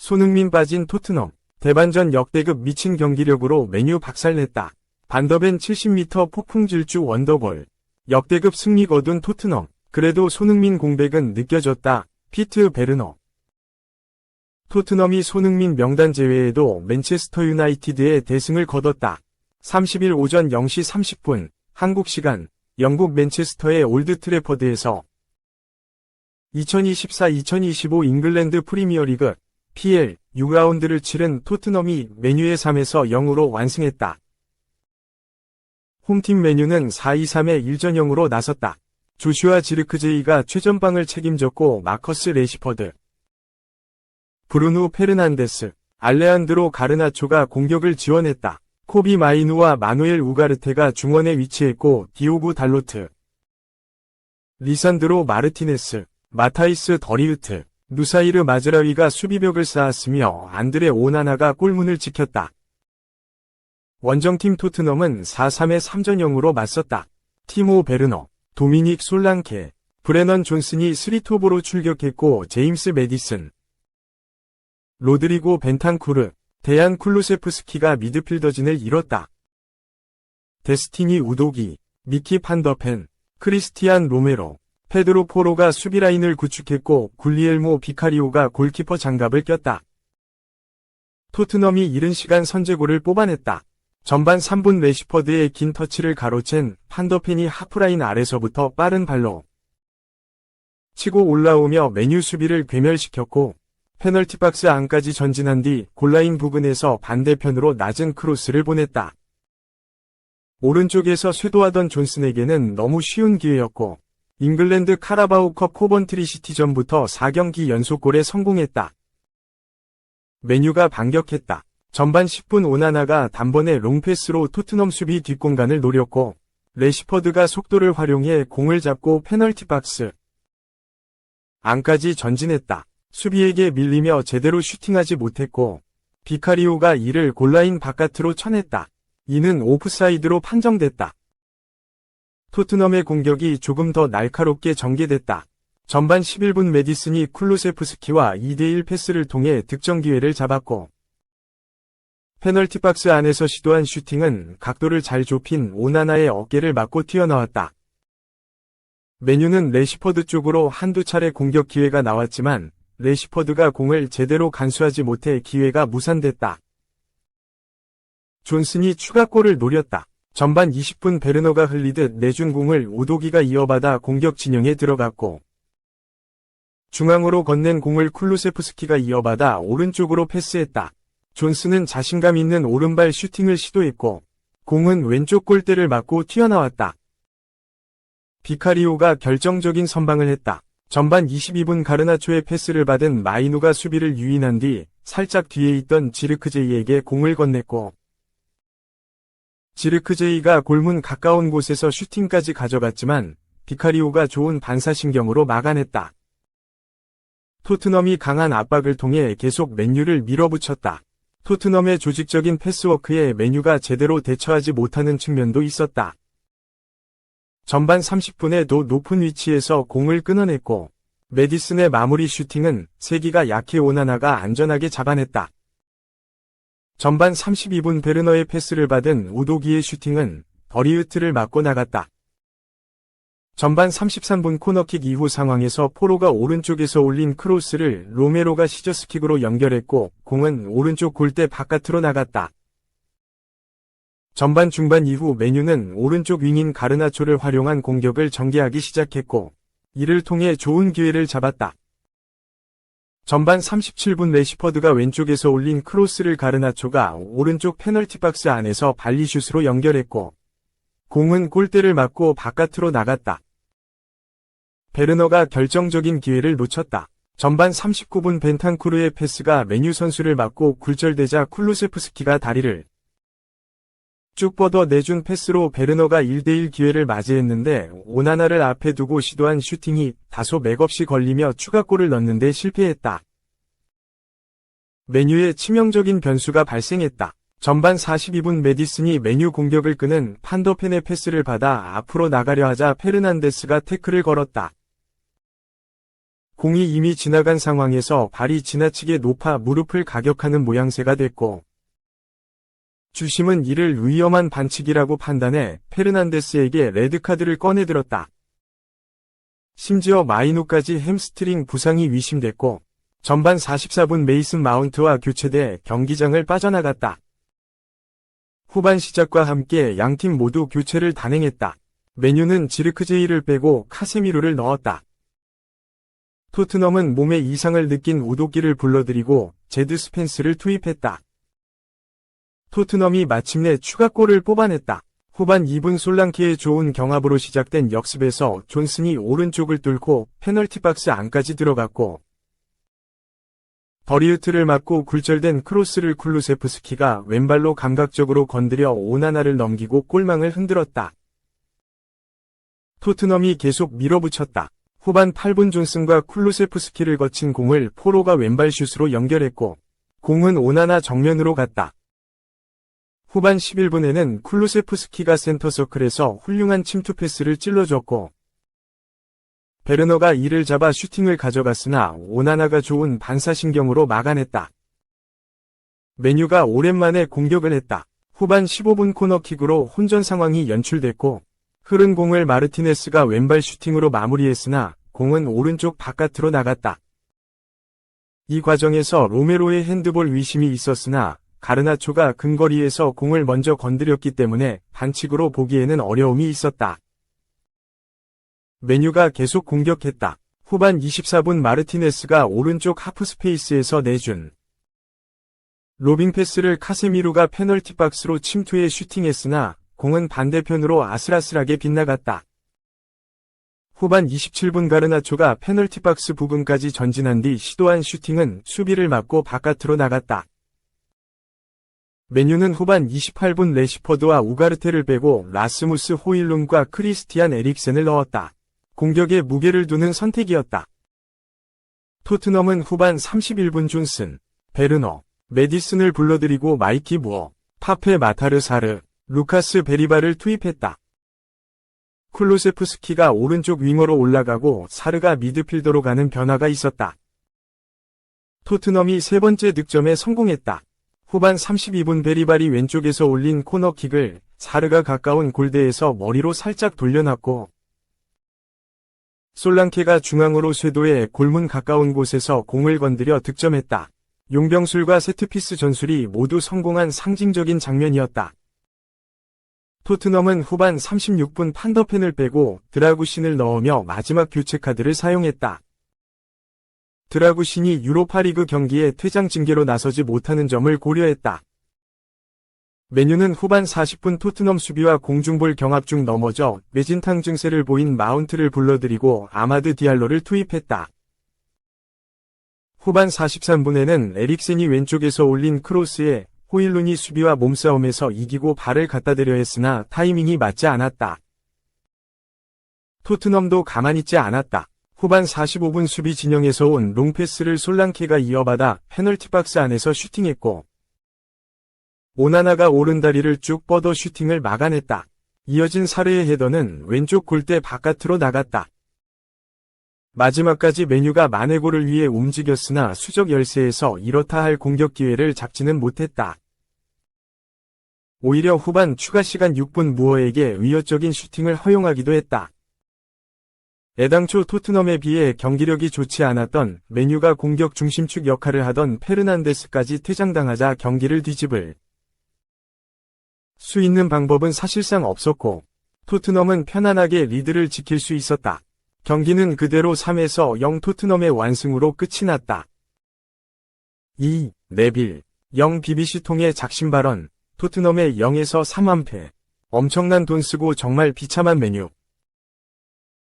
손흥민 빠진 토트넘. 대반전 역대급 미친 경기력으로 메뉴 박살냈다. 반더벤 70m 폭풍 질주 원더볼. 역대급 승리 거둔 토트넘. 그래도 손흥민 공백은 느껴졌다. 피트 베르너. 토트넘이 손흥민 명단 제외에도 맨체스터 유나이티드의 대승을 거뒀다. 30일 오전 0시 30분 한국 시간 영국 맨체스터의 올드 트래퍼드에서 2024-2025 잉글랜드 프리미어리그 PL 6라운드를 치른 토트넘이 메뉴의 3에서 0으로 완승했다. 홈팀 메뉴는 4-2-3의 1전형으로 나섰다. 조슈아 지르크제이가 최전방을 책임졌고 마커스 레시퍼드, 브루누 페르난데스, 알레안드로 가르나초가 공격을 지원했다. 코비 마이누와 마누엘 우가르테가 중원에 위치했고 디오구 달로트, 리산드로 마르티네스, 마타이스 더리우트, 누사이르 마즈라위가 수비벽을 쌓았으며 안드레 오나나가 골문을 지켰다. 원정팀 토트넘은 4-3의 3전형으로 맞섰다. 티모 베르너, 도미닉 솔랑케, 브레넌 존슨이 스리토브로 출격했고 제임스 메디슨, 로드리고 벤탄쿠르, 데안 쿨루세프스키가 미드필더진을 이뤘다. 데스티니 우도기, 미키 판더펜, 크리스티안 로메로, 페드로 포로가 수비라인을 구축했고 굴리엘모 비카리오가 골키퍼 장갑을 꼈다. 토트넘이 이른 시간 선제골을 뽑아냈다. 전반 3분 레시퍼드의 긴 터치를 가로챈 판더펜이 하프라인 아래서부터 빠른 발로 치고 올라오며 메뉴 수비를 괴멸시켰고 페널티 박스 안까지 전진한 뒤 골라인 부근에서 반대편으로 낮은 크로스를 보냈다. 오른쪽에서 쇄도하던 존슨에게는 너무 쉬운 기회였고 잉글랜드 카라바오컵 코번트리 시티전부터 4경기 연속골에 성공했다. 메뉴가 반격했다. 전반 10분 오나나가 단번에 롱패스로 토트넘 수비 뒷공간을 노렸고 레시퍼드가 속도를 활용해 공을 잡고 페널티 박스 안까지 전진했다. 수비에게 밀리며 제대로 슈팅하지 못했고 비카리오가 이를 골라인 바깥으로 쳐냈다. 이는 오프사이드로 판정됐다. 토트넘의 공격이 조금 더 날카롭게 전개됐다. 전반 11분 메디슨이 쿨루세프스키와 2대1 패스를 통해 득점 기회를 잡았고 페널티 박스 안에서 시도한 슈팅은 각도를 잘 좁힌 오나나의 어깨를 맞고 튀어나왔다. 메뉴는 레시퍼드 쪽으로 한두 차례 공격 기회가 나왔지만 레시퍼드가 공을 제대로 간수하지 못해 기회가 무산됐다. 존슨이 추가골을 노렸다. 전반 20분 베르너가 흘리듯 내준 공을 오도기가 이어받아 공격 진영에 들어갔고 중앙으로 건넨 공을 쿨루세프스키가 이어받아 오른쪽으로 패스했다. 존슨은 자신감 있는 오른발 슈팅을 시도했고 공은 왼쪽 골대를 맞고 튀어나왔다. 비카리오가 결정적인 선방을 했다. 전반 22분 가르나초의 패스를 받은 마이누가 수비를 유인한 뒤 살짝 뒤에 있던 지르크제이에게 공을 건넸고 지르크제이가 골문 가까운 곳에서 슈팅까지 가져갔지만 비카리오가 좋은 반사신경으로 막아냈다. 토트넘이 강한 압박을 통해 계속 맨유를 밀어붙였다. 토트넘의 조직적인 패스워크에 메뉴가 제대로 대처하지 못하는 측면도 있었다. 전반 30분에도 높은 위치에서 공을 끊어냈고 메디슨의 마무리 슈팅은 세기가 약해 오나나가 안전하게 잡아냈다. 전반 32분 베르너의 패스를 받은 우도기의 슈팅은 버리우트를 맞고 나갔다. 전반 33분 코너킥 이후 상황에서 포로가 오른쪽에서 올린 크로스를 로메로가 시저스킥으로 연결했고 공은 오른쪽 골대 바깥으로 나갔다. 전반 중반 이후 메뉴는 오른쪽 윙인 가르나초를 활용한 공격을 전개하기 시작했고 이를 통해 좋은 기회를 잡았다. 전반 37분 레시퍼드가 왼쪽에서 올린 크로스를 가르나초가 오른쪽 페널티 박스 안에서 발리슛으로 연결했고 공은 골대를 맞고 바깥으로 나갔다. 베르너가 결정적인 기회를 놓쳤다. 전반 39분 벤탄쿠르의 패스가 메뉴 선수를 맞고 굴절되자 쿨루세프스키가 다리를 쭉 뻗어 내준 패스로 베르너가 1대1 기회를 맞이했는데 오나나를 앞에 두고 시도한 슈팅이 다소 맥없이 걸리며 추가골을 넣는데 실패했다. 메뉴에 치명적인 변수가 발생했다. 전반 42분 메디슨이 메뉴 공격을 끄는 판더펜의 패스를 받아 앞으로 나가려 하자 페르난데스가 태클을 걸었다. 공이 이미 지나간 상황에서 발이 지나치게 높아 무릎을 가격하는 모양새가 됐고 주심은 이를 위험한 반칙이라고 판단해 페르난데스에게 레드카드를 꺼내들었다. 심지어 마이노까지 햄스트링 부상이 위심됐고 전반 44분 메이슨 마운트와 교체돼 경기장을 빠져나갔다. 후반 시작과 함께 양팀 모두 교체를 단행했다. 메뉴는 지르크제이를 빼고 카세미로를 넣었다. 토트넘은 몸에 이상을 느낀 우도기를 불러들이고 제드 스펜스를 투입했다. 토트넘이 마침내 추가골을 뽑아냈다. 후반 2분 솔랑키의 좋은 경합으로 시작된 역습에서 존슨이 오른쪽을 뚫고 페널티 박스 안까지 들어갔고 버리우트를 맞고 굴절된 크로스를 쿨루세프스키가 왼발로 감각적으로 건드려 오나나를 넘기고 골망을 흔들었다. 토트넘이 계속 밀어붙였다. 후반 8분 존슨과 쿨루세프스키를 거친 공을 포로가 왼발 슛으로 연결했고 공은 오나나 정면으로 갔다. 후반 11분에는 쿨루세프스키가 센터 서클에서 훌륭한 침투 패스를 찔러줬고 베르너가 이를 잡아 슈팅을 가져갔으나 오나나가 좋은 반사신경으로 막아냈다. 메뉴가 오랜만에 공격을 했다. 후반 15분 코너킥으로 혼전 상황이 연출됐고 흐른 공을 마르티네스가 왼발 슈팅으로 마무리했으나 공은 오른쪽 바깥으로 나갔다. 이 과정에서 로메로의 핸드볼 위심이 있었으나 가르나초가 근거리에서 공을 먼저 건드렸기 때문에 반칙으로 보기에는 어려움이 있었다. 메뉴가 계속 공격했다. 후반 24분 마르티네스가 오른쪽 하프 스페이스에서 내준 로빙 패스를 카세미루가 페널티 박스로 침투해 슈팅했으나 공은 반대편으로 아슬아슬하게 빗나갔다. 후반 27분 가르나초가 페널티 박스 부근까지 전진한 뒤 시도한 슈팅은 수비를 맞고 바깥으로 나갔다. 메뉴는 후반 28분 레시퍼드와 우가르테를 빼고 라스무스 호일룬과 크리스티안 에릭센을 넣었다. 공격에 무게를 두는 선택이었다. 토트넘은 후반 31분 존슨, 베르너, 메디슨을 불러들이고 마이키 무어, 파페 마타르사르, 루카스 베리바를 투입했다. 쿨로세프스키가 오른쪽 윙어로 올라가고 사르가 미드필더로 가는 변화가 있었다. 토트넘이 세 번째 득점에 성공했다. 후반 32분 베리발이 왼쪽에서 올린 코너킥을 사르가 가까운 골대에서 머리로 살짝 돌려놨고 솔랑케가 중앙으로 쇄도해 골문 가까운 곳에서 공을 건드려 득점했다. 용병술과 세트피스 전술이 모두 성공한 상징적인 장면이었다. 토트넘은 후반 36분 판더펜을 빼고 드라구신을 넣으며 마지막 교체 카드를 사용했다. 드라구신이 유로파리그 경기에 퇴장 징계로 나서지 못하는 점을 고려했다. 메뉴는 후반 40분 토트넘 수비와 공중볼 경합 중 넘어져 매진탕 증세를 보인 마운트를 불러들이고 아마드 디알로를 투입했다. 후반 43분에는 에릭센이 왼쪽에서 올린 크로스에 호일룬이 수비와 몸싸움에서 이기고 발을 갖다 대려 했으나 타이밍이 맞지 않았다. 토트넘도 가만히 있지 않았다. 후반 45분 수비 진영에서 온 롱패스를 솔랑케가 이어받아 페널티 박스 안에서 슈팅했고 오나나가 오른다리를 쭉 뻗어 슈팅을 막아냈다. 이어진 사르의 헤더는 왼쪽 골대 바깥으로 나갔다. 마지막까지 메뉴가 마네고를 위해 움직였으나 수적 열세에서 이렇다 할 공격 기회를 잡지는 못했다. 오히려 후반 추가 시간 6분 무어에게 위협적인 슈팅을 허용하기도 했다. 애당초 토트넘에 비해 경기력이 좋지 않았던 메뉴가 공격 중심축 역할을 하던 페르난데스까지 퇴장당하자 경기를 뒤집을 수 있는 방법은 사실상 없었고 토트넘은 편안하게 리드를 지킬 수 있었다. 경기는 그대로 3에서 0 토트넘의 완승으로 끝이 났다. 2. 네빌 0 BBC 통의 작심 발언 토트넘의 0에서 3완패 엄청난 돈 쓰고 정말 비참한 메뉴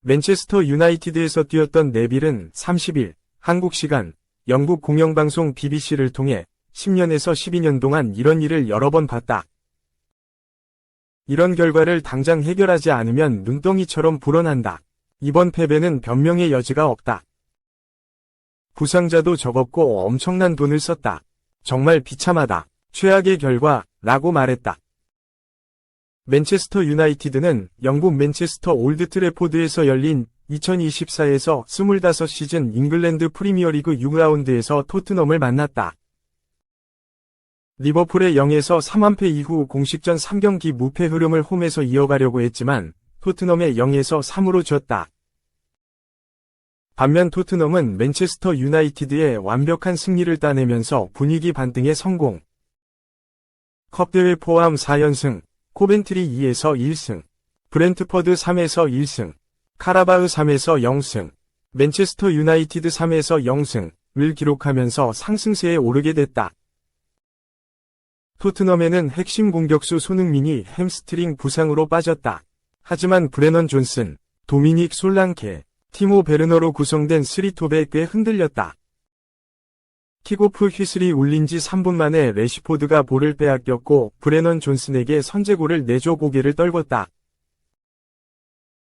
맨체스터 유나이티드에서 뛰었던 네빌은 30일 한국 시간 영국 공영방송 BBC를 통해 10년에서 12년 동안 이런 일을 여러 번 봤다. 이런 결과를 당장 해결하지 않으면 눈덩이처럼 불어난다. 이번 패배는 변명의 여지가 없다. 부상자도 적었고 엄청난 돈을 썼다. 정말 비참하다. 최악의 결과, 라고 말했다. 맨체스터 유나이티드는 영국 맨체스터 올드 트래포드에서 열린 2024에서 25 시즌 잉글랜드 프리미어리그 6라운드에서 토트넘을 만났다. 리버풀의 0에서 3완패 이후 공식전 3경기 무패 흐름을 홈에서 이어가려고 했지만 토트넘의 0에서 3으로 졌다. 반면 토트넘은 맨체스터 유나이티드의 완벽한 승리를 따내면서 분위기 반등에 성공. 컵대회 포함 4연승, 코벤트리 2에서 1승, 브렌트퍼드 3에서 1승, 카라바흐 3에서 0승, 맨체스터 유나이티드 3에서 0승을 기록하면서 상승세에 오르게 됐다. 토트넘에는 핵심 공격수 손흥민이 햄스트링 부상으로 빠졌다. 하지만 브레넌 존슨, 도미닉 솔랑케, 티모 베르너로 구성된 스리톱에 꽤 흔들렸다. 킥오프 휘슬이 울린 지 3분 만에 레시포드가 볼을 빼앗겼고 브레넌 존슨에게 선제골을 내줘 고개를 떨궜다.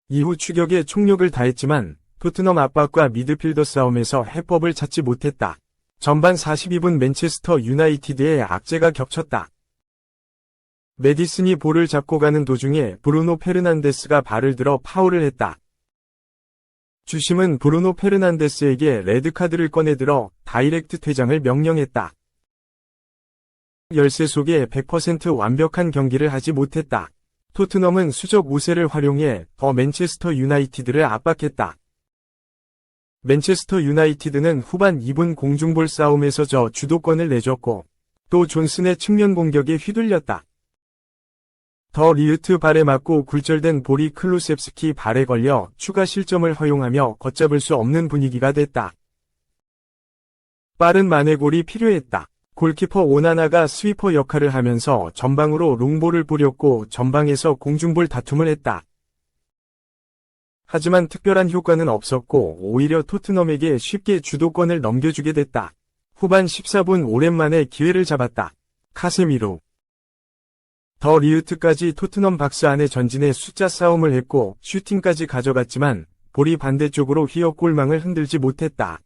이후 추격에 총력을 다했지만 토트넘 압박과 미드필더 싸움에서 해법을 찾지 못했다. 전반 42분 맨체스터 유나이티드의 악재가 겹쳤다. 메디슨이 볼을 잡고 가는 도중에 브루노 페르난데스가 발을 들어 파울을 했다. 주심은 브루노 페르난데스에게 레드카드를 꺼내들어 다이렉트 퇴장을 명령했다. 열세 속에 100% 완벽한 경기를 하지 못했다. 토트넘은 수적 우세를 활용해 더 맨체스터 유나이티드를 압박했다. 맨체스터 유나이티드는 후반 2분 공중볼 싸움에서 저 주도권을 내줬고 또 존슨의 측면 공격에 휘둘렸다. 더 리우트 발에 맞고 굴절된 볼이 클루셉스키 발에 걸려 추가 실점을 허용하며 걷잡을 수 없는 분위기가 됐다. 빠른 만회골이 필요했다. 골키퍼 오나나가 스위퍼 역할을 하면서 전방으로 롱볼을 뿌렸고 전방에서 공중볼 다툼을 했다. 하지만 특별한 효과는 없었고 오히려 토트넘에게 쉽게 주도권을 넘겨주게 됐다. 후반 14분 오랜만에 기회를 잡았다. 카세미로 더 리우트까지 토트넘 박스 안에 전진해 숫자 싸움을 했고 슈팅까지 가져갔지만 볼이 반대쪽으로 휘어 골망을 흔들지 못했다.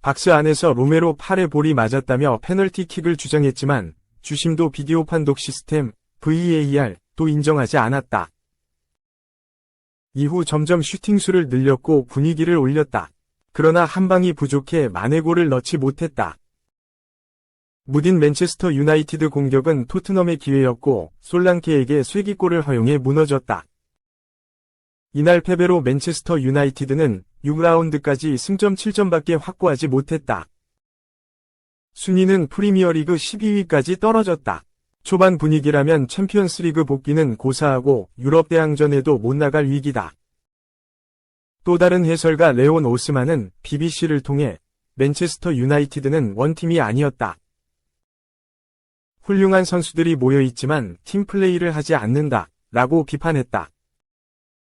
박스 안에서 로메로 팔에 볼이 맞았다며 페널티킥을 주장했지만 주심도 비디오 판독 시스템 VAR도 인정하지 않았다. 이후 점점 슈팅 수를 늘렸고 분위기를 올렸다. 그러나 한 방이 부족해 만회골을 넣지 못했다. 무딘 맨체스터 유나이티드 공격은 토트넘의 기회였고 솔랑케에게 쐐기골을 허용해 무너졌다. 이날 패배로 맨체스터 유나이티드는 6라운드까지 승점 7점밖에 확보하지 못했다. 순위는 프리미어리그 12위까지 떨어졌다. 초반 분위기라면 챔피언스리그 복귀는 고사하고 유럽 대항전에도 못 나갈 위기다. 또 다른 해설가 레온 오스만은 BBC를 통해 맨체스터 유나이티드는 원팀이 아니었다. 훌륭한 선수들이 모여 있지만 팀플레이를 하지 않는다 라고 비판했다.